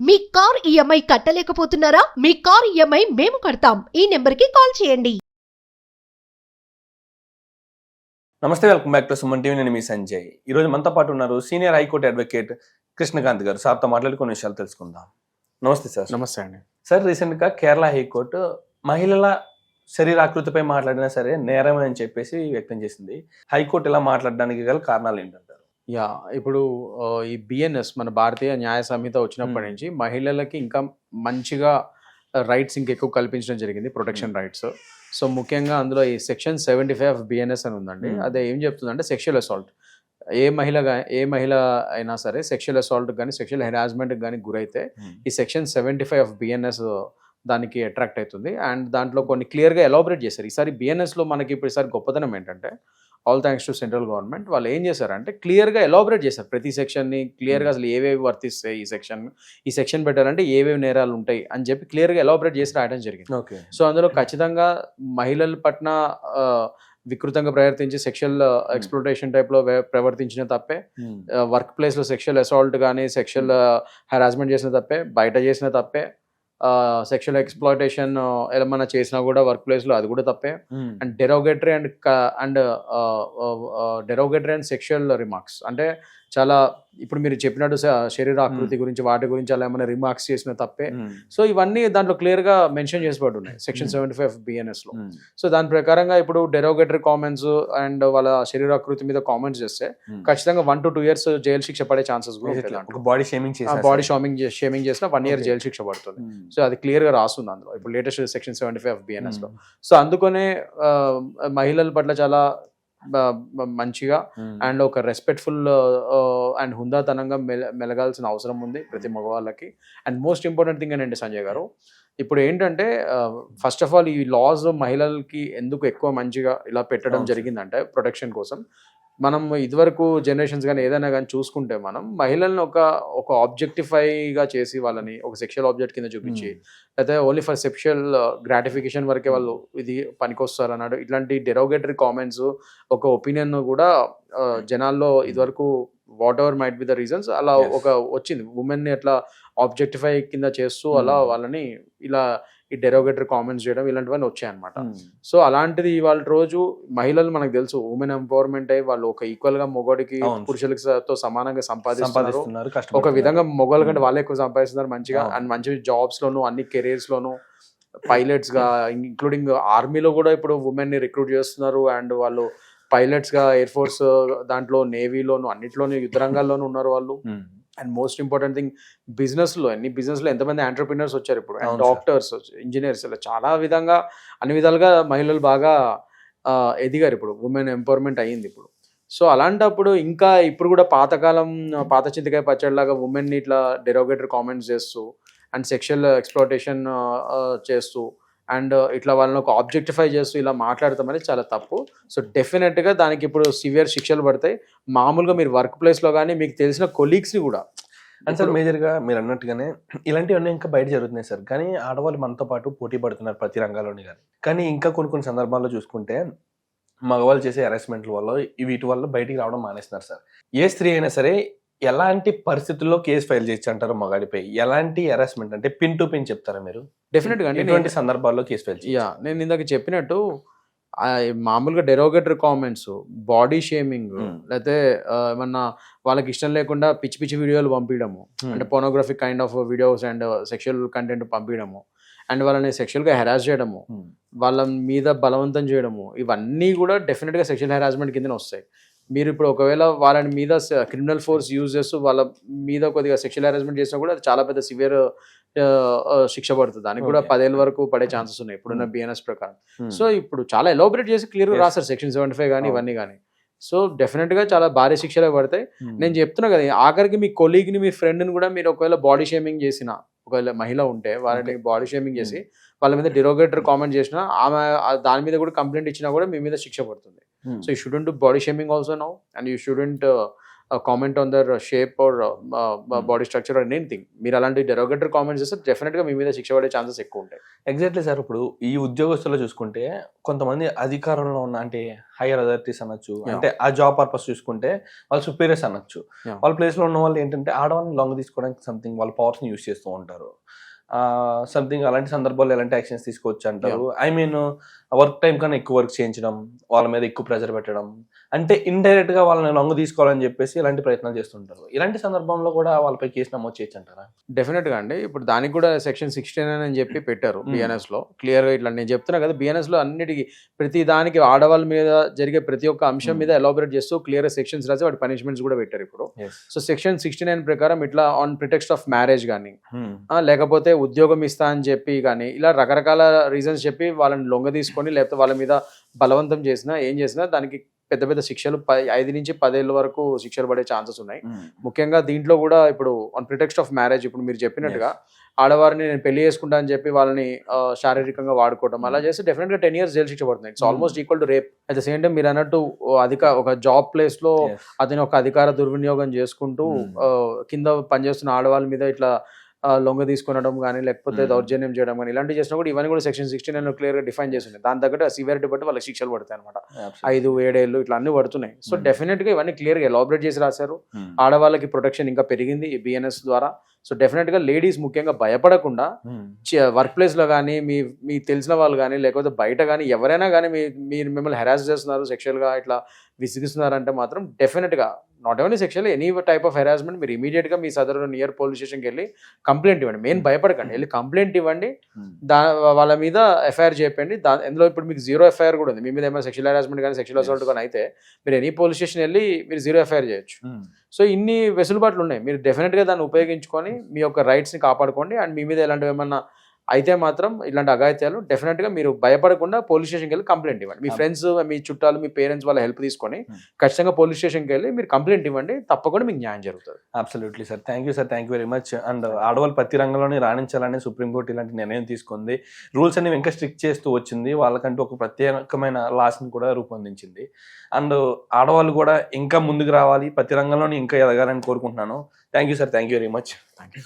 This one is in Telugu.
మీ కార్ ఈఎంఐ కట్టలేకపోతున్నారా? మీ కార్ ఈఎంఐ మేము కడతాం. ఈ నెంబర్కి కాల్ చేయండి. నమస్తే welcome back to Suman TV. నేను మీ సంజయ్. ఈ రోజు మనతో పాటు ఉన్నారు సీనియర్ హైకోర్టు అడ్వకేట్ కృష్ణకాంత్ గారు. సార్తో మాట్లాడి కొన్ని విషయాలు తెలుసుకుందాం. నమస్తే సార్. నమస్తే అండి. సార్ రీసెంట్గా కేరళ హైకోర్టు మహిళల శరీరాకృతిపై మాట్లాడినా సరే నేరం అని చెప్పేసి వ్యక్తం చేసింది. హైకోర్టు ఇలా మాట్లాడడానికి గల కారణాలు ఏంటంటారు? యా ఇప్పుడు ఆ, ఈ బిఎన్ఎస్ మన భారతీయ న్యాయ సంహిత వచ్చినప్పటి. నుంచి మహిళలకి ఇంకా మంచిగా రైట్స్ ఇంకా ఎక్కువ కల్పించడం జరిగింది ప్రొటెక్షన్ రైట్స్. సో ముఖ్యంగా అందులో ఈ section seventy five of BNS అని ఉందండి. Hmm. అదే ఏం చెప్తుందంటే సెక్షువల్ అసాల్ట్. ఏ మహిళ గా- ఏ మహిళ అయినా సరే సెక్షువల్ అసాల్ట్ కానీ సెక్షువల్ హెరాస్మెంట్ కానీ గురైతే ఈ section seventy five of BNS దానికి అట్రాక్ట్ అవుతుంది. అండ్ దాంట్లో కొన్ని క్లియర్గా ఎలాబరేట్ చేశారు. ఈసారి బిఎన్ఎస్లో మనకి ఇప్పుడు ఈసారి గొప్పతనం ఏంటంటే all thanks to central government. వాళ్ళు ఏం చేశారంటే క్లియర్గా ఎలాబరేట్ చేశారు ప్రతి సెక్షన్ని. క్లియర్గా అసలు ఏవేవి వర్తిస్తాయి ఈ సెక్షన్ ఈ సెక్షన్ పెట్టారంటే ఏవేవి నేరాలు ఉంటాయి అని చెప్పి క్లియర్గా ఎలాబరేట్ చేసి రాయడం జరిగింది. ఓకే. సో అందులో ఖచ్చితంగా మహిళల పట్ల వికృతంగా ప్రవర్తించి సెక్షువల్ ఎక్స్ప్లోటేషన్ టైప్లో ప్రవర్తించిన తప్పే. వర్క్ ప్లేస్లో సెక్షువల్ అసాల్ట్ కానీ సెక్షువల్ హెరాస్మెంట్ చేసిన తప్పే. బయట చేసిన తప్పే. సెక్షువల్ ఎక్స్ప్లాయిటేషన్ ఏమన్నా చేసినా కూడా వర్క్ ప్లేస్లో అది కూడా తప్పే. And derogatory and and derogatory and sexual remarks అంటే చాలా ఇప్పుడు మీరు చెప్పినట్టు శరీర ఆకృతి గురించి వాటి గురించి అలా ఏమైనా రిమార్క్స్ చేసిన తప్పే. సో ఇవన్నీ దాంట్లో క్లియర్గా మెన్షన్ చేసి ఉన్నాయి సెక్షన్ Hmm. సెవెంటీ ఫైవ్ బిఎన్ఎస్లో సో దాని ప్రకారంగా ఇప్పుడు డెరోగేటరీ కామెంట్స్ అండ్ వాళ్ళ శరీరాకృతి మీద కామెంట్స్ చేస్తే ఖచ్చితంగా one to two years jail శిక్ష పడే ఛాన్సెస్ కూడా body shaming body shaming shaming చేసిన వన్ ఇయర్. జైలు శిక్ష పడుతుంది. సో అది క్లియర్గా రాస్తుంది అందులో. ఇప్పుడు లేటెస్ట్ సెక్షన్ సెవెంటీ ఫైవ్ బిఎన్ఎస్లో. సో అందుకనే మహిళల పట్ల చాలా మంచిగా అండ్ ఒక రెస్పెక్ట్ఫుల్ అండ్ హుందాతనంగా మెల మెలగాల్సిన అవసరం ఉంది ప్రతి మగవాళ్ళకి. అండ్ మోస్ట్ ఇంపార్టెంట్ థింగ్ ఏంటంటే సంజయ్ గారు ఇప్పుడు ఏంటంటే ఫస్ట్ ఆఫ్ ఆల్ ఈ లాస్ మహిళలకి ఎందుకు ఎక్కువ మంచిగా ఇలా పెట్టడం. జరిగిందంటే ప్రొటెక్షన్ కోసం. మనం ఇదివరకు జనరేషన్స్ కానీ ఏదైనా కానీ చూసుకుంటే మనం మహిళల్ని ఒక ఒక ఆబ్జెక్టిఫైగా చేసి వాళ్ళని ఒక సెక్షువల్ ఆబ్జెక్ట్ కింద చూపించి అయితే ఓన్లీ ఫర్ సెక్షువల్ గ్రాటిఫికేషన్ వరకే వాళ్ళు ఇది పనికొస్తారు అన్నాడు. ఇట్లాంటి డెరోగేటరీ కామెంట్స్ ఒక ఒపీనియన్ కూడా జనాల్లో ఇదివరకు whatever might be the reasons అలా. ఒక వచ్చింది ఉమెన్ని అట్లా ఆబ్జెక్టిఫై కింద చేస్తూ అలా Hmm. వాళ్ళని ఇలా ఈ డెరోగేటరీ కామెంట్స్ చేయడం ఇలాంటివన్నీ వచ్చాయి అనమాట సో అలాంటిది ఇవాళ రోజు మహిళలు మనకు తెలుసు ఉమెన్ ఎంపవర్మెంట్ అయ్యి వాళ్ళు ఒక ఈక్వల్గా మొగోడికి అవును. పురుషులతో సమానంగా సంపాదిస్తున్నారు ఒక. విధంగా మొగోళ్ళ కంటే వాళ్ళే ఎక్కువ సంపాదిస్తున్నారు మంచిగా. అండ్ మంచి జాబ్స్ లోను అన్ని కెరీర్స్ లోను పైలట్స్గా ఇంక్లూడింగ్ ఆర్మీలో కూడా ఇప్పుడు ఉమెన్ని రిక్రూట్ చేస్తున్నారు అండ్ వాళ్ళు పైలట్స్గా ఎయిర్ ఫోర్స్ దాంట్లో నేవీలోను అన్నిట్లోనూ యుద్ధ రంగాల్లోనూ ఉన్నారు వాళ్ళు. అండ్ మోస్ట్ ఇంపార్టెంట్ థింగ్ బిజినెస్లో అన్ని బిజినెస్లో ఎంతమంది ఆంటర్ప్రినర్స్ వచ్చారు ఇప్పుడు అండ్. డాక్టర్స్ ఇంజనీర్స్ ఇలా చాలా విధంగా అన్ని విధాలుగా మహిళలు బాగా ఎదిగారు ఇప్పుడు ఉమెన్ ఎంపవర్మెంట్ అయ్యింది ఇప్పుడు సో అలాంటప్పుడు ఇంకా ఇప్పుడు కూడా పాతకాలం పాత చింతకాయ పచ్చడిలాగా ఉమెన్ని ఇట్లా డెరోగేటరీ కామెంట్స్ చేస్తూ అండ్ సెక్షువల్ ఎక్స్ప్లోటేషన్ చేస్తూ అండ్ ఇట్లా వాళ్ళని ఒక ఆబ్జెక్టిఫై చేస్తూ ఇలా మాట్లాడతాం అనేది చాలా తప్పు. సో డెఫినెట్గా దానికి ఇప్పుడు సివియర్ శిక్షలు పడతాయి. మామూలుగా మీరు వర్క్ ప్లేస్లో కానీ మీకు తెలిసిన కొలీగ్స్ని కూడా. అండ్ సార్ మేజర్గా మీరు అన్నట్టుగానే ఇలాంటివన్నీ ఇంకా బయట జరుగుతున్నాయి సార్. కానీ ఆడవాళ్ళు మనతో పాటు పోటీ పడుతున్నారు ప్రతి రంగాల్లోని కానీ. కానీ ఇంకా కొన్ని కొన్ని సందర్భాల్లో చూసుకుంటే మగవాళ్ళు చేసే హెరాస్మెంట్ల వల్ల వీటి వల్ల బయటికి రావడం మానేస్తున్నారు సార్. ఏ స్త్రీ అయినా సరే ఎలాంటి పరిస్థితుల్లో కేసు ఫైల్ చేయొచ్చు అంటారు మగాడిపై? ఎలాంటి హెరాస్మెంట్ అంటే పిన్ టు పిన్ చెప్తారా మీరు? డెఫినెట్గా అంటే ఎటువంటి నేను- సందర్భాల్లో కేసు ఫైల్ యా నేను ఇందాక చెప్పినట్టు మామూలుగా derogatory comments body shaming Hmm. లేకపోతే ఏమన్నా వాళ్ళకి ఇష్టం లేకుండా పిచ్చి పిచ్చి వీడియోలు పంపించడము. అంటే pornographic kind of videos and sexual content పంపించడము. And వాళ్ళని సెక్షువల్గా హెరాస్ చేయడము. వాళ్ళ మీద బలవంతం చేయడము. ఇవన్నీ కూడా డెఫినెట్గా సెక్షువల్ హెరాస్మెంట్ కిందనే వస్తాయి. మీరు ఇప్పుడు ఒకవేళ వాళ్ళని మీద క్రిమినల్ ఫోర్స్ యూజ్ చేస్తూ వాళ్ళ మీద కొద్దిగా సెక్షువల్ హెరాస్మెంట్ చేసినా కూడా అది చాలా పెద్ద సివియర్ శిక్ష పడుతుంది దానికి కూడా. పదేళ్ళ వరకు పడే ఛాన్సెస్ ఉన్నాయి ఇప్పుడున్న Hmm. బిఎన్ఎస్ ప్రకారం Hmm. సో ఇప్పుడు చాలా ఎలాబరేట్ చేసి క్లియర్. రాస్తారు సెక్షన్ సెవెంటీ ఫైవ్ కానీ అవును. ఇవన్నీ కానీ సో డెఫినెట్గా చాలా భారీ శిక్షలే పడతాయి Hmm. నేను చెప్తున్నా కదా ఆఖరికి మీ కొలీగ్ని మీ ఫ్రెండ్ని కూడా మీరు ఒకవేళ బాడీ షేమింగ్ చేసిన ఒకవేళ మహిళ ఉంటే వాళ్ళని బాడీ షేమింగ్ చేసి వాళ్ళ మీద డిరోగేటరీ కామెంట్ చేసినా ఆమె ఆ దాని మీద కూడా కంప్లైంట్ ఇచ్చినా కూడా మీ మీద శిక్ష పడుతుంది Hmm. So you shouldn't body shaming also now and you shouldn't comment on their shape or Hmm. Body structure or anything మీరు అలాంటి డెరోగేటరీ కామెంట్స్ చేస్తే డెఫినెట్గా మీ మీద శిక్ష పడే ఛాన్సెస్ ఎక్కువ ఉంటాయి ఎగ్జాక్ట్లీ సార్ ఇప్పుడు ఈ ఉద్యోగస్తులు చూసుకుంటే కొంతమంది అధికారంలో ఉన్న అంటే హైయర్ అథారిటీస్ అనొచ్చు. అంటే ఆ జాబ్ పర్పస్ చూసుకుంటే వాళ్ళు సుపీరియర్స్ అనొచ్చు. వాళ్ళ ప్లేస్లో ఉన్న వాళ్ళు ఏంటంటే ఆడవాళ్ళని లొంగ తీసుకోవడానికి సంథింగ్ వాళ్ళ పవర్స్ని యూస్ చేస్తూ ఉంటారు సంథింగ్ అలాంటి సందర్భాల్లో ఎలాంటి యాక్షన్స్ తీసుకోవచ్చు అంటారు ఐ మీన్ వర్క్ టైం కన్నా ఎక్కువ వర్క్ చేయించడం వాళ్ళ మీద ఎక్కువ ప్రెజర్ పెట్టడం. అంటే ఇండైరెక్ట్గా వాళ్ళని లొంగ తీసుకోవాలని చెప్పేసి ఇలాంటి ప్రయత్నాలు చేస్తుంటారు. ఇలాంటి సందర్భంలో కూడా వాళ్ళపై కేసు నమోదు చేయొచ్చు అంటారా డెఫినెట్గా అండి. ఇప్పుడు దానికి కూడా సెక్షన్ సిక్స్టీన్ అని చెప్పి పెట్టారు Hmm. బిఎన్ఎస్లో. క్లియర్గా ఇట్లా నేను చెప్తున్నా కదా బిఎన్ఎస్లో అన్నిటికీ ప్రతి దానికి ఆడవాళ్ళ మీద జరిగే ప్రతి ఒక్క అంశం Hmm. మీద ఎలాబరేట్ చేస్తూ క్లియర్ సెక్షన్స్ రాసి వాటి పనిష్మెంట్స్ కూడా పెట్టారు ఇప్పుడు. సో సెక్షన్ సిక్స్టీ నైన్ ప్రకారం ఇట్లా ఆన్ ప్రిటెక్స్ట్ ఆఫ్ మ్యారేజ్ కానీ లేకపోతే ఉద్యోగం ఇస్తా అని చెప్పి కానీ ఇలా రకరకాల రీజన్స్ చెప్పి వాళ్ళని లొంగ తీసుకొని లేకపోతే వాళ్ళ మీద బలవంతం చేసినా ఏం చేసినా దానికి పెద్ద పెద్ద శిక్షలు ఐదు నుంచి పదేళ్ళ వరకు శిక్షలు పడే ఛాన్సెస్ ఉన్నాయి. ముఖ్యంగా దీంట్లో కూడా ఇప్పుడు ఆన్ ప్రిటెక్స్ట్ ఆఫ్ మ్యారేజ్ ఇప్పుడు మీరు చెప్పినట్టుగా ఆడవారిని నేను పెళ్ళి చేసుకుంటా అని చెప్పి వాళ్ళని శారీరకంగా వాడుకోవడం అలా చేస్తే డెఫినెట్గా టెన్ ఇయర్స్ జైలు శిక్ష పడుతుంది. It's. Almost equal to rape at the same time మీరు అన్నట్టు అధిక ఒక జాబ్ ప్లేస్లో అతను ఒక అధికార దుర్వినియోగం చేసుకుంటూ కింద పనిచేస్తున్న ఆడవాళ్ళ మీద ఇట్లా లొంగ తీసుకునడం కానీ లేకపోతే. దౌర్జన్యం చేయడం కానీ ఇలాంటివి చేసినా కూడా ఇవన్నీ కూడా సెక్షన్ సిక్స్టీ నైన్ క్లియర్గా డిఫైన్ చేసి ఉన్నాయి దాని తగ్గట్టు సివియారిటీ బట్టి వాళ్ళకి శిక్షలు పడతాయి అనమాట ఐదు ఏడేళ్ళు ఇట్లా అన్ని పడుతున్నాయి. సో. డెఫినెట్గా ఇవన్నీ క్లియర్గా ఎలాబరేట్ చేసి రాశారు. ఆడవాళ్ళకి ప్రొటెక్షన్ ఇంకా పెరిగింది ఈ బిఎన్ఎస్ ద్వారా. సో డెఫినెట్గా లేడీస్ ముఖ్యంగా భయపడకుండా వర్క్ ప్లేస్లో కానీ మీ మీకు తెలిసిన వాళ్ళు కానీ లేకపోతే బయట కానీ ఎవరైనా కానీ మీ మీరు మిమ్మల్ని హెరాస్ చేస్తున్నారు సెక్షువల్గా ఇట్లా విసిగిస్తున్నారంటే మాత్రం డెఫినెట్గా not only sexual any type of harassment మీరు ఇమీడియట్గా మీ సదరు నియర్ పోలీస్ స్టేషన్కి వెళ్ళి కంప్లైంట్ ఇవ్వండి. మెయిన్ భయపడకండి. వెళ్ళి కంప్లైంట్ ఇవ్వండి. దా వాళ్ళ మీద ఎఫ్ఐఆర్ చెప్పండి దా అందులో ఇప్పుడు మీకు జీరో ఎఫ్ఐఆర్ కూడా ఉంది. మీ మీద ఏమైనా సెక్షువల్ హెరాస్మెంట్ కానీ సెక్షువల్ అసాల్ట్ కానీ అయితే మీరు ఎనీ పోలీస్ స్టేషన్ వెళ్ళి మీరు జీరో ఎఫ్ఐఆర్ చేయొచ్చు. సో ఇన్ని వెసులుబాట్లు ఉన్నాయి. మీరు డెఫినెట్గా దాన్ని ఉపయోగించుకొని మీ యొక్క రైట్స్ని కాపాడుకోండి. అండ్ మీ మీద ఎలాంటివి ఏమన్నా అయితే మాత్రం ఇలాంటి అఘాయిత్యాలు డెఫినెట్గా మీరు భయపడకుండా పోలీస్ స్టేషన్కి వెళ్ళి కంప్లైంట్ ఇవ్వండి. మీ. ఫ్రెండ్స్ మీ చుట్టాలు మీ పేరెంట్స్ వాళ్ళ హెల్ప్ తీసుకొని. ఖచ్చితంగా పోలీస్ స్టేషన్కి వెళ్ళి మీరు కంప్లైంట్ ఇవ్వండి. తప్పకుండా మీకు న్యాయం జరుగుతుంది. Absolutely sir thank you sir thank you very much and ఆడవాళ్ళు ప్రతి రంగంలోని రాణించాలని సుప్రీంకోర్టు ఇలాంటి నిర్ణయం తీసుకుంది. రూల్స్ అనేవి ఇంకా స్ట్రిక్ట్ చేస్తూ వచ్చింది. వాళ్ళకంటూ ఒక ప్రత్యేకమైన లాస్ని కూడా రూపొందించింది. అండ్ ఆడవాళ్ళు కూడా ఇంకా ముందుకు రావాలి. ప్రతి రంగంలోని ఇంకా ఎదగాలని కోరుకుంటున్నాను. Thank you sir thank you very much thank you